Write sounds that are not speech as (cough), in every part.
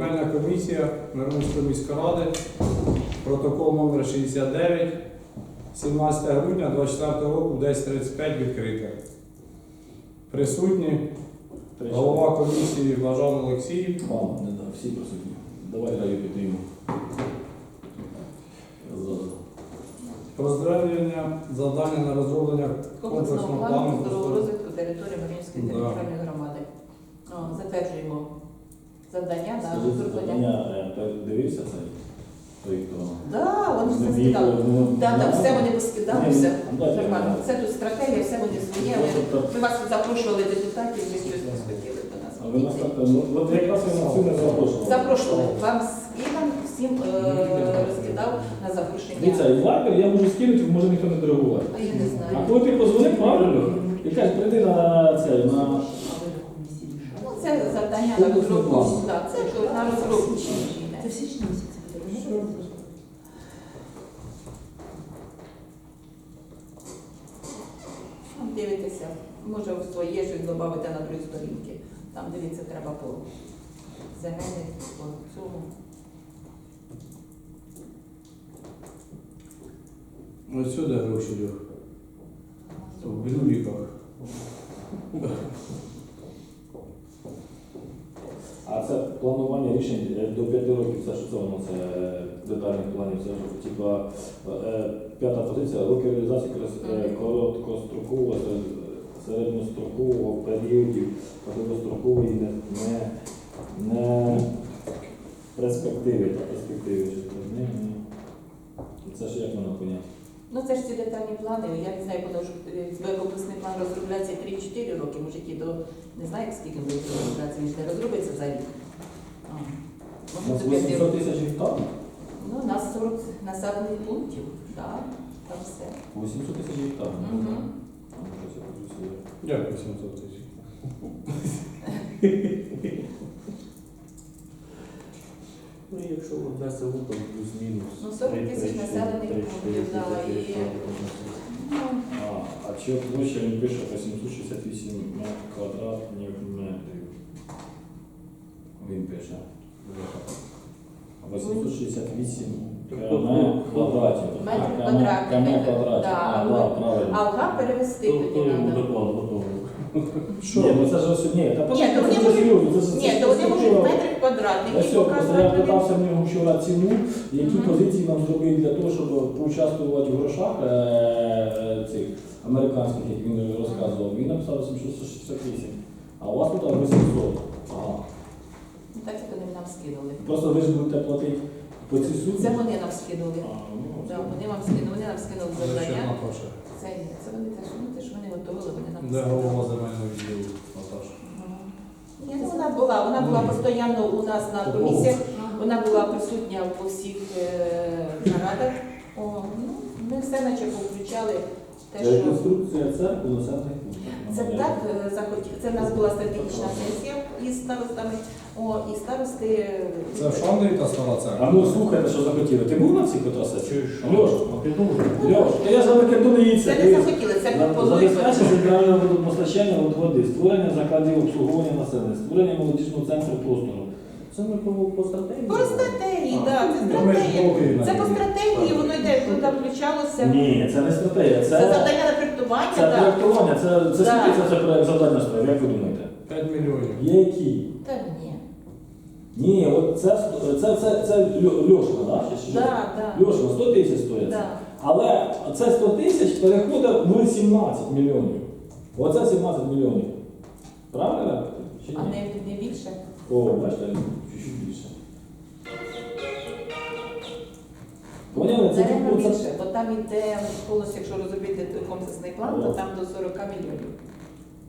Земельна комісія Миронської міської ради, протокол номер 69, 17 грудня 24 року, 10.35 відкрите. Присутні голова комісії Блажан Олексій, Мама, не да, всі присутні. Давай раю підтриму. За. поздравлення, завдання на розроблення комплексного комплексного плану здорового розвитку території Мар'їнської Да. територіальної громади. О, Затверджуємо завдання на Скажи, розроблення. завдання, е, той дивився цей? Той, хто... Так, вони все скидали. відео, ну, Так, так, ну, все вони поскидали, все. ну, Нормально. Це тут стратегія, все вони своє. Ну, Ми- Ми вас запрошували депутатів, ви щось не схотіли до нас. А ви нас так, ну, от якраз ви на цю не запрошували. Запрошували. Вам скидам, всім е, розкидав на запрошення. Дивіться, і вайбер я можу скинути, може ніхто не дорогувати. А я не А знаю. коли ти позвонив, правильно? І кажеш, прийди на це, на... Ну, це на Комплексний розробку. Так, це на розробку. Це в січні місяці буде. Там Дивитеся, може в своє щось додати на другій сторінки. Там дивіться, треба по земельних, по цьому. Ось сюди гроші йдуть. В блюдиках. (laughs) А це планування рішень е, до 5 років, це що це це е, детальних планів, це ж типа е, п'ята позиція, роки реалізації короткострокового, середньострокового періодів, та довгострокової не, не, не перспективи, та перспективи. це, ж як воно поняття? Ну це ж ці детальні плани. Я не знаю, як воно е, комплексний план розробляється 3-4 роки, може ті до не знаю, скільки буде розроблятися, він не розробиться за рік. У нас 800 тисяч гектар? Ну, у нас 40 населених пунктів, так, там все. 800 тисяч гектар. Це- Як 800 тисяч? Ну, якщо одне село, то плюс-мінус. Ну, 40 тисяч населених пунктів, да, і- Ну, А, а чи площа він пише по 768 мет- квадратних метрів? Він пише. А 868 км квадратів. Метр А, км- метр, квадратів. А, да, правильно. а перевести То, тоді йому треба. доклад готовий. Ні, ну це ж ось, ні, та Ні, то вони можуть- Ні, то вони можуть структура. метри Ось просто я питався в нього вчора ціну, які позиції нам зробити для того, щоб поучаствувати в грошах е, е, цих американських, як він розказував. Він написав 768. А у вас тут 800. Ага. Ну, Так як вони нам скинули. Просто ви ж будете платити по цій сумі. Це вони нам скинули. А, ну, Да, вони вам скинули, вони нам скинули Це ще завдання. Це ні, це вони теж, ну, те, що вони готували, вони нам Де скинули. голова земельного відділу Наташа? Ні, ну, вона була, вона була постійно у нас на комісіях, вона була присутня по всіх е, нарадах. О, ну, ми все наче повключали те, що Реконструкція церкви пунктів. це так е. Це в нас була стратегічна сесія із старостами. О, і старости е, Це в Шандрі та стара А ну слухайте, що захотіли. Ти був на цій котрасі? Чуєш? Льош, Льош, то я ж на Македонії це не захотіли, це пропонують. Забезпечення центрального водопостачання від води, створення закладів обслуговування населення, створення молодіжного центру простору. Це ми по, по стратегії. По стратегії, А, так, це ну, ми ж стратегія. Це по стратегії, воно йде, туди включалося. Ні, це не стратегія, Це це, завдання на проєктування, це так. проєктування, це, це Да. скільки це, це проєкт завдання стоїть, як ви думаєте? 5 мільйонів. Є Які? Та ні. Ні, от це, це, це, це Льо- Льошка, да? Чи що? Да, да. Льошка, 100 тисяч стоїть. Да. Але це 100 тисяч переходить в 17 мільйонів. Оце 17 мільйонів. Правильно? Чи А ні? не, не більше. О, бачите, Поняли? Це Це типу, більше, бо там іде повністю, якщо розробити той комплексний план, то там до 40 мільйонів.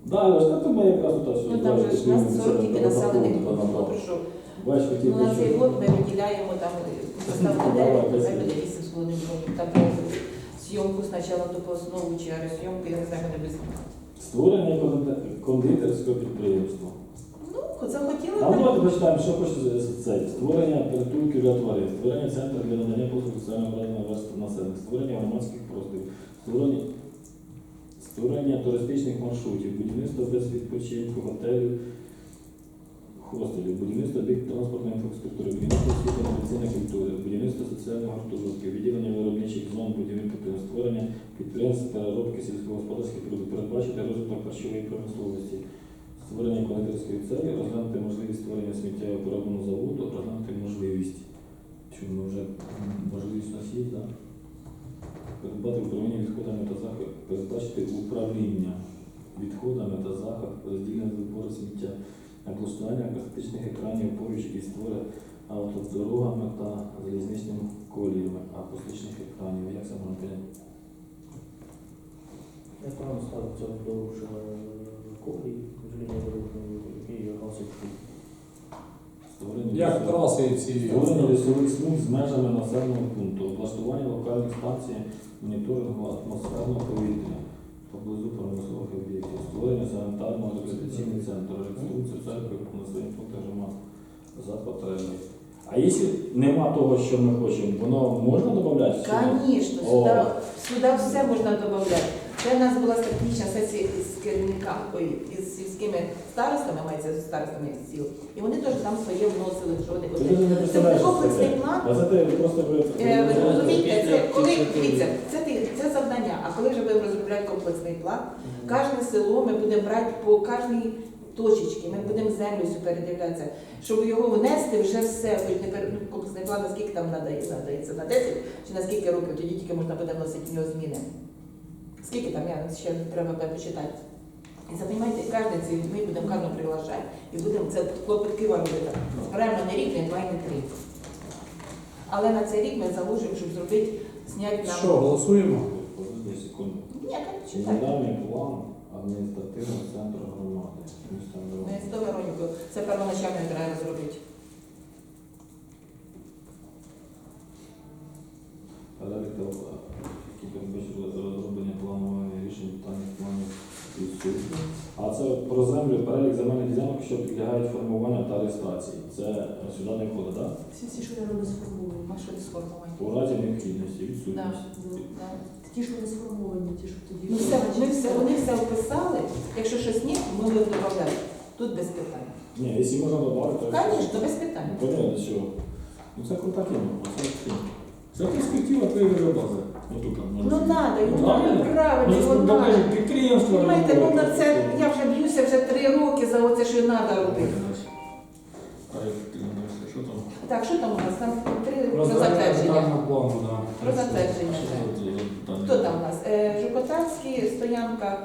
Да, Леш, та тому якраз тут. Ну там же ж у нас 40 тільки населених пунктів. Ну, що, ну, на цей год ми виділяємо там поставку Давай, 9, десять. хай буде 8 з половиною років. Там е, зйомку спочатку по основу чи зйомку, я не знаю, вони без Створення кондитерського підприємства. Захотіли А давайте почитаємо, що хоче це. Створення притулків для тварин, створення центру для надання послуг соціального образного верств населення, створення громадських просторів, створення, створення туристичних маршрутів, будівництво без відпочинку, готелів, хостелів, будівництво об'єктів транспортної інфраструктури, будівництво освіти медицини культури, будівництво соціального гуртожитку, відділення виробничих зон будівель створення підприємств переробки сільськогосподарських продуктів, передбачити розвиток харчової промисловості, створення кондитерської целі, розглянути можливість створення сміттєвопереробного заводу, розглянути можливість. Що ми вже можливість у нас є, так? Передбати управління відходами та захід, передбачити управління відходами та захід, розділення збору сміття, облаштування акустичних екранів поруч із створи автодорогами та залізничними коліями акустичних екранів. Як це можна прийняти? Я там ставиться вдовж е, дороги, які галсички. Створення Як лісових- траси ці. Створення лісових смуг з межами населеного пункту, облаштування локальних станцій моніторингу атмосферного повітря поблизу промислових об'єктів, створення санітарного рекреаційного центру, реконструкцію церкви по населених пунктах громад за потреби. А якщо нема того, що ми хочемо, воно можна додати? Звісно, сюди, сюди все можна додати. Це у нас була стратегічна сесія з керівниками, із сільськими старостами, мається з старостами сіл. І вони теж там своє вносили, що вони Це що комплексний план. Просто ви... Е, розумієте, це коли дивіться, це ти- це завдання. А коли вже будемо розробляти комплексний план, кожне село ми будемо брати по кожній точечці, ми будемо землю всю передивлятися, щоб його внести вже все, хоч не пер- ну, комплексний план, наскільки там надається, надається на 10 чи на скільки років, тоді тільки можна буде вносити в нього зміни. Скільки там, я ще треба буде почитати. І запам'ятайте, кожен ці ми будемо кожну приглашати. І будемо це клопотки вам робити. Збираємо не рік, не два і не три. Але на цей рік ми заложимо, щоб зробити, зняти нам. Що, голосуємо? Подожди секунду. Ні, так читайте. Генеральний план адміністративного центру громади. Не 100 Вероніку, це первоначально треба зробити. Та е, які передбачили розроблення планування рішень питання планів відсутні. А це про землю, перелік земельних ділянок, що підлягають формуванню та реєстрації. Це е, сюди не входить, так? Всі всі, що я не сформовані. А що не сформовані? У разі необхідності, Да, відсутності. да. Ті, що не сформовані, ті, що тоді. Ну все, ми все, вони все вписали. Якщо щось ні, ми будемо додавати. Тут без питань. Ні, якщо можна додати, то... Звісно, без питань. Ну, Понятно, що. Ну це крута тема. Це, це перспектива твоєї бази. Отут там. Ну треба, ну правильно. правильно, Ну, покажи, підприємство. Понимаєте, ну на це я вже б'юся вже три роки за оце, що треба робити. А як ти думаєш, що там? Так, що там у нас? Там три про затвердження. детального плану, да. Про затвердження. Що це за питання? Хто там у нас? Е, Жукотарський, стоянка,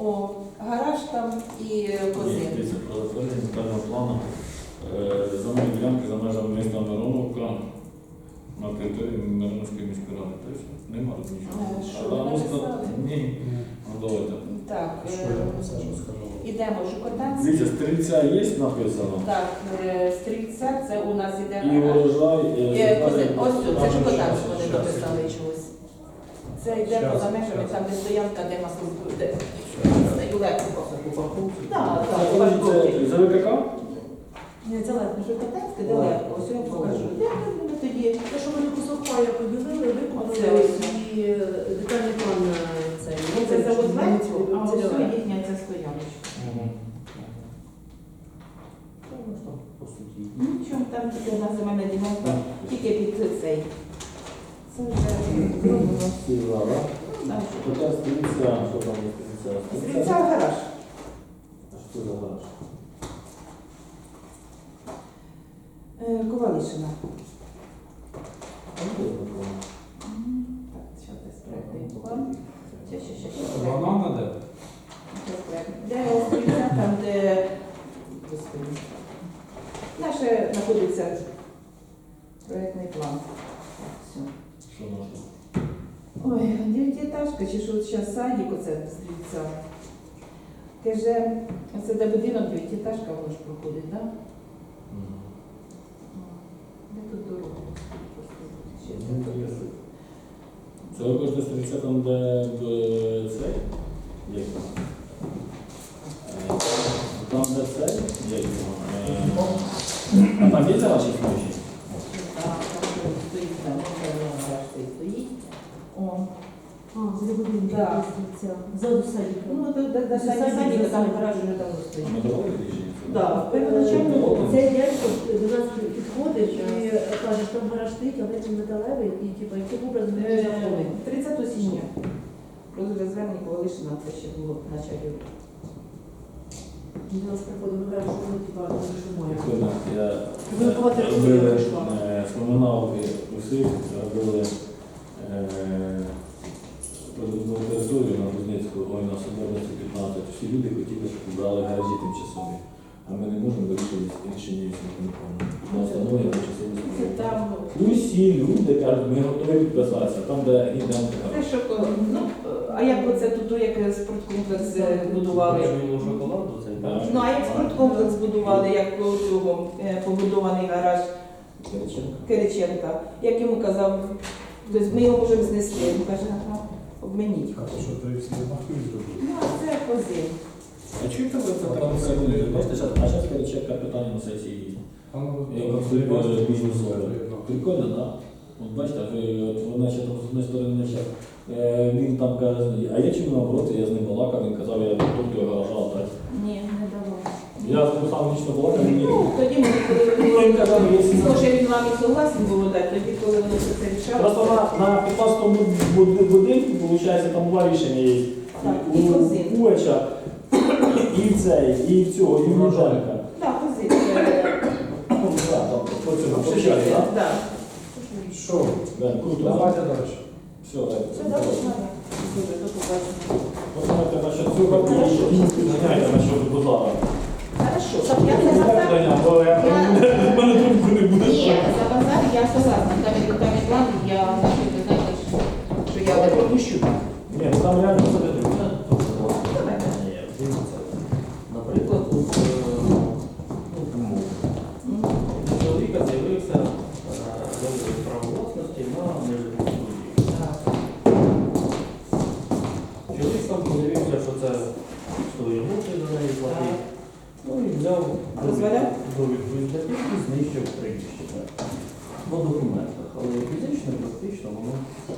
о, гараж там і Ні, козин. дивіться, про затвердження детального плану е, земельної ділянки за межами міста Мироновка на території Мироновської міської ради. Точно? Нема. Е, що, ви написали? Ні. Ну давайте. Так, Що е, я все розкажу? ідемо Жукотарський. Дивіться, стрільця є написано. Так, е, стрільця, це у нас іде І урожай. Е, козин. Ось тут, це Щас, Жукотарський вони дописали чогось. Це йде Щас, поза межами, щас. там де стоянка, де масло, де стою легко. Так, так, Це, це ВКК? Ні, це легко, Жукотарське далеко, ось я вам покажу. Де ми тоді? Те, що вони кусок паю поділили, Оце викупили ось. і е, детальний план на цей. Це завод Лецько, а ось Цільове. їхня ця стояночка. Та у там. Нічого, там тільки одна земельна ділянка, тільки під цей. Це вже зроблено. Сіла, так? Ну. Хоча стрільця, що там є стрільця? Стрільця гараж. А що за гараж? Е, Ковалишина. А де? Так, десь проєктний план. Ще, ще, ще, ще. Банана де? Щас проєкт. Де стрільця, там, де... Наше знаходиться проєктний план. Все. Що наше? Ой, дев'ятиэтажка, чи що зараз садик, оце стрільця. Каже, це де будинок дев'ятиэтажка, воно ж проходить, так? Да? Де тут дорога? Ще це. Це ви кажете стрільця там, де цей? Як там? Там, де цей? Як? Е, А там є зараз щось ночі? Так, там стоїть, там, воно гараж цей стоїть. О, А, за будинки. Да. Ззаду садика. ну, до, до, садика, там садик. гараж вже давно Да, первоначально цей дядько до нас підходив і каже, що там але він металевий, і типу, яким образом він Е, заходить. 30 січня. Розгляд звернення Ковалишина, це ще було в началі. Він до нас приходив, ми що ми типа, не Я Ви е, скомуналки усіх, робили е, територію на Кузнецьку, ой, на Соборності 15. Всі люди хотіли, щоб брали гаражі тимчасові. А ми не можемо вирішити рішення виконкому. На основі Це Усі люди кажуть, ми готові підписатися. Там, де йдемо те, що, ну, а як оце тут, як спорткомплекс е, будували? Шоколаду? Ну, а як спорткомплекс будували, як по цього е, побудований гараж Кириченка. Кириченка, як йому казав, тобто ми його можемо знести. Він каже, обмініть. А то що ти всі махи зробив? Ну, а це кози. Ви це так все буде? Бачите, щас- а зараз Кириченка питання на сесії. Ну, собою. Прикольно, так? От бачите, от вона ще там з однієї сторони ще. Е, Він там каже, а я чому наоборот, я з ним балакав, він казав, я тут його гаража так. Ні, не давав. Я з ним сам лічно балакав, він Ну, тоді ми коли (laughs) він казав, Може він вам і согласен було дати, тоді коли воно все це рішало. Просто на, на 15-му будинку, виходить, там два рішення є. Так, і Козин. У і цей, і цього, і Муженка. Так, Ну, так, там, по цьому, по часі, так? Так. Що? Да, круто. Давайте далі. Все, так. Все добре, Маня. Дуже, до побачення. Подумайте насчет цього і базара. Хорошо, так я не за Питання, я в мене думку не буде. Ні, за базар я согласна. Там план, я значить, ви знаєте, що я не пропущу. Ні, ну там реально все не Ні, дивіться. Наприклад, тут е, ну, умови. У чоловіка з'явився е, договір право власності на нежитлову будівлю. Так. Чоловік сам подивився, що це стоїть гроші за неї платить. Ну і взяв Дозволяв? довідку із датів і знищив приміщення. По документах, але фізично і практично воно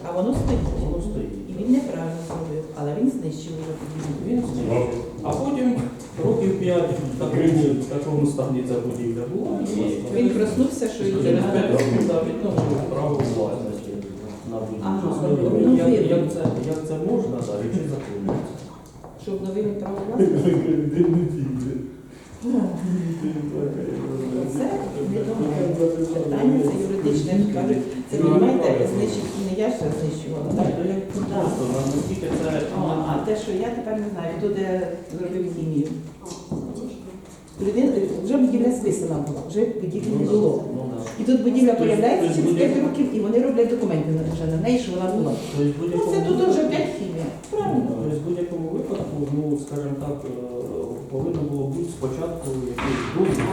А воно стоїть. воно стоїть. І він неправильно зробив, але він знищив його тоді. Він знищив. А потім років п'ять в такому, в стані ця будівля була. і Він проснувся, що її Через п'ять років да, відновив право власності на будівлю. ну, Як, вірно. як, це, як це можна, да, і чи законується? Що обновив право (laughs) власності. Це відомо питання, це юридичне, кажуть, це розумієте, знищить і не я що знищувала. Так? Ну, Просто наскільки це О, А те, що я тепер не знаю, хто де зробив хімію. Людина вже будівля списана була, вже будівлі не було. Ну. І тут будівля Тобто- появляється через тобто 5 років, і вони роблять документи на- вже на неї, що вона була. Тобто Ну це тут вже опять хімія. Правильно. Тобто в будь-якому випадку, ну, скажімо так, е, повинно було бути спочатку якийсь дозвіл.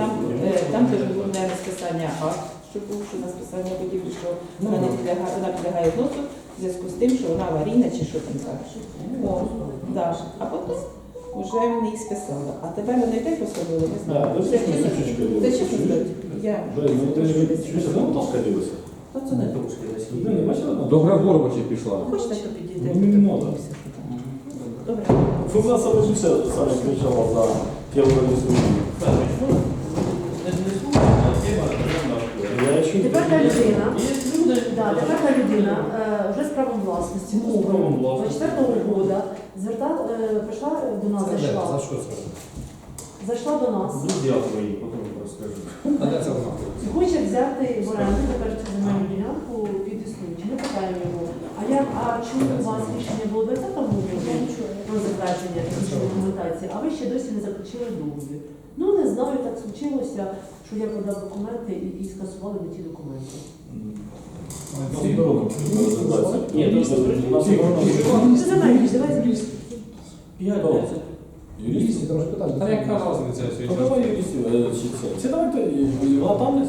Там, е, там теж було не розписання акт, що був, що на списання будівлі, що вона не підлягає, вона підлягає зносу в зв'язку з тим, що вона аварійна чи що там кажуть. А потім вже вони її списали. А тепер вони опять посадили, не знаю. Да, Це це чесно- Це. Я ну це не? До Григоровича пішла. хочете, то підійде. Ну, не надо. Добре. Все саме кричала за. Ну, а тема. Я чую. Тепер та людина. Да, тепер та людина е, вже з правом власності. Ну, з правом власності. 24 года звертав, е, прийшла до нас, зайшла. За що це? Зайшла до нас. друзі твої, потім розкажу. А де це? І хоче взяти в оренду тепер цю земельну ділянку під існуючі. Ми питаємо його, а як, а чому у вас рішення було 20 році про затвердження технічної документації, а ви ще досі не заключили договір? Ну не знаю, так случилося, що я подав документи і, і скасували на ті документи. Ні, то Це земельні, давай П'ять, Добре. десять. Юристи? Та яка різниця Ну давай юристів, е, чи це. Це давайте Галатанець.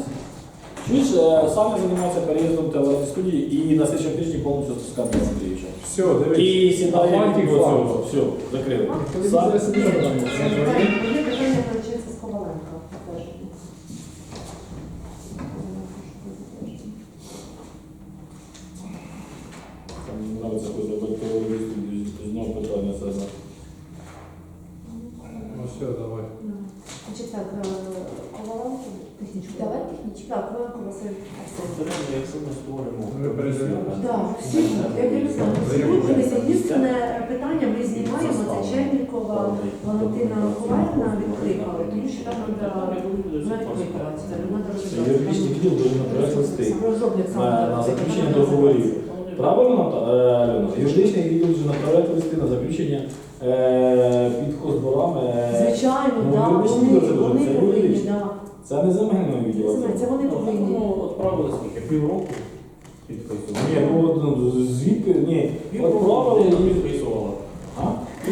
Чуєш, е, саме займається переїздом телестудії і на слідчому тижні повністю спускати Андрійовича. Все, дивись. І сідає Хватить до цього. факту. Все, закрили. Телевізор Сам- собі Є там. питання Франческа з Коваленка. теж. Там мені нравиться, коли зробити юристів, знову питання це. Ну все, давай. Да. Павленко Василь Арсеній. Це ми, якщо ми створимо Ви передаєте? Так, всі, я не знаю, всі погодилися. Єдине питання ми знімаємо, це Чернікова Валентина Миколаївна відкликали, тому що там треба відкликалася, треба Юридичний відділ листи. Розробник сам. На- на заключення договорів. Правильно, Ната- е, Альона? Юридичний відділ вже направляє листи на заключення е, під хозборами. е, Звичайно, Ну, юридичний вони, відділ це вони дуже- це повинні, юридичний. так. Це не земельного відділу. Це вони повинні. Ну, відправили скільки? Півроку підписували. Ні, ну от, ну, звідки, ні, Півроку відправили і підписувала. А?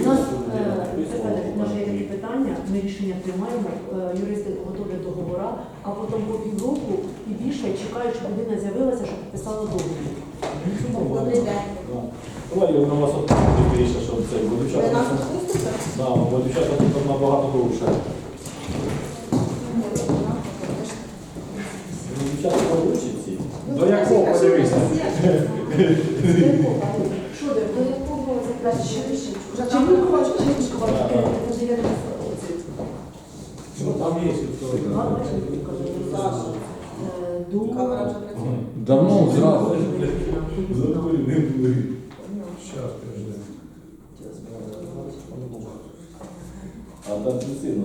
У нас, е, Степане, у нас є такі питання, ми рішення приймаємо, е, юристи готовлять договори, а потім по півроку і більше чекають, щоб людина з'явилася, щоб підписала договір. Добрий день. Давай я на вас більше, що це, бо Ви дівчата, нас виступите? да, бо дівчата тут набагато довше. Ну, Дівчата получать ці. До якого подивися? Що (laughs) де? До якого закладчика? Вже там Чернігова, Чернігова, Да, е, да. вже я не знаю, оце. Ну там є історія. Ладно, Чернігова, я не знаю. Е, До... Камера вже працює. Давно зразу. Забули, не були. Щас, подожди. А там не сильно,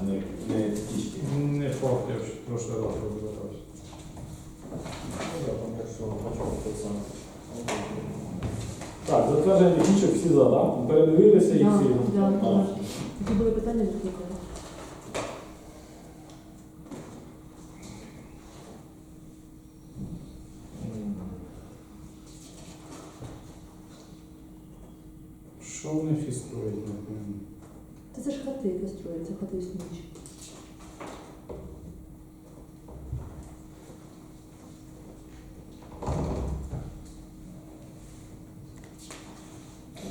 а не, не факт, я в прошлый раз розбирався. Так, затвердження технічок всі за, так? Передивилися Да, всі. Які були питання? Що вони всі строять? не пойму. Та це ж хати, існуючі.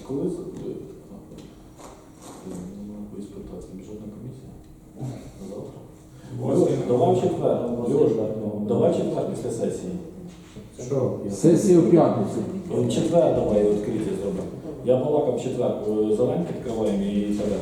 Коли забули? Бюджетна комісія? Завтра. Давай в четвер. Давай четвер після сесії. Що? Сесія в п'ятницю. В четвер давай відкриття зробимо. Я балакав четвер. е, Зеленки відкриваємо і тебе.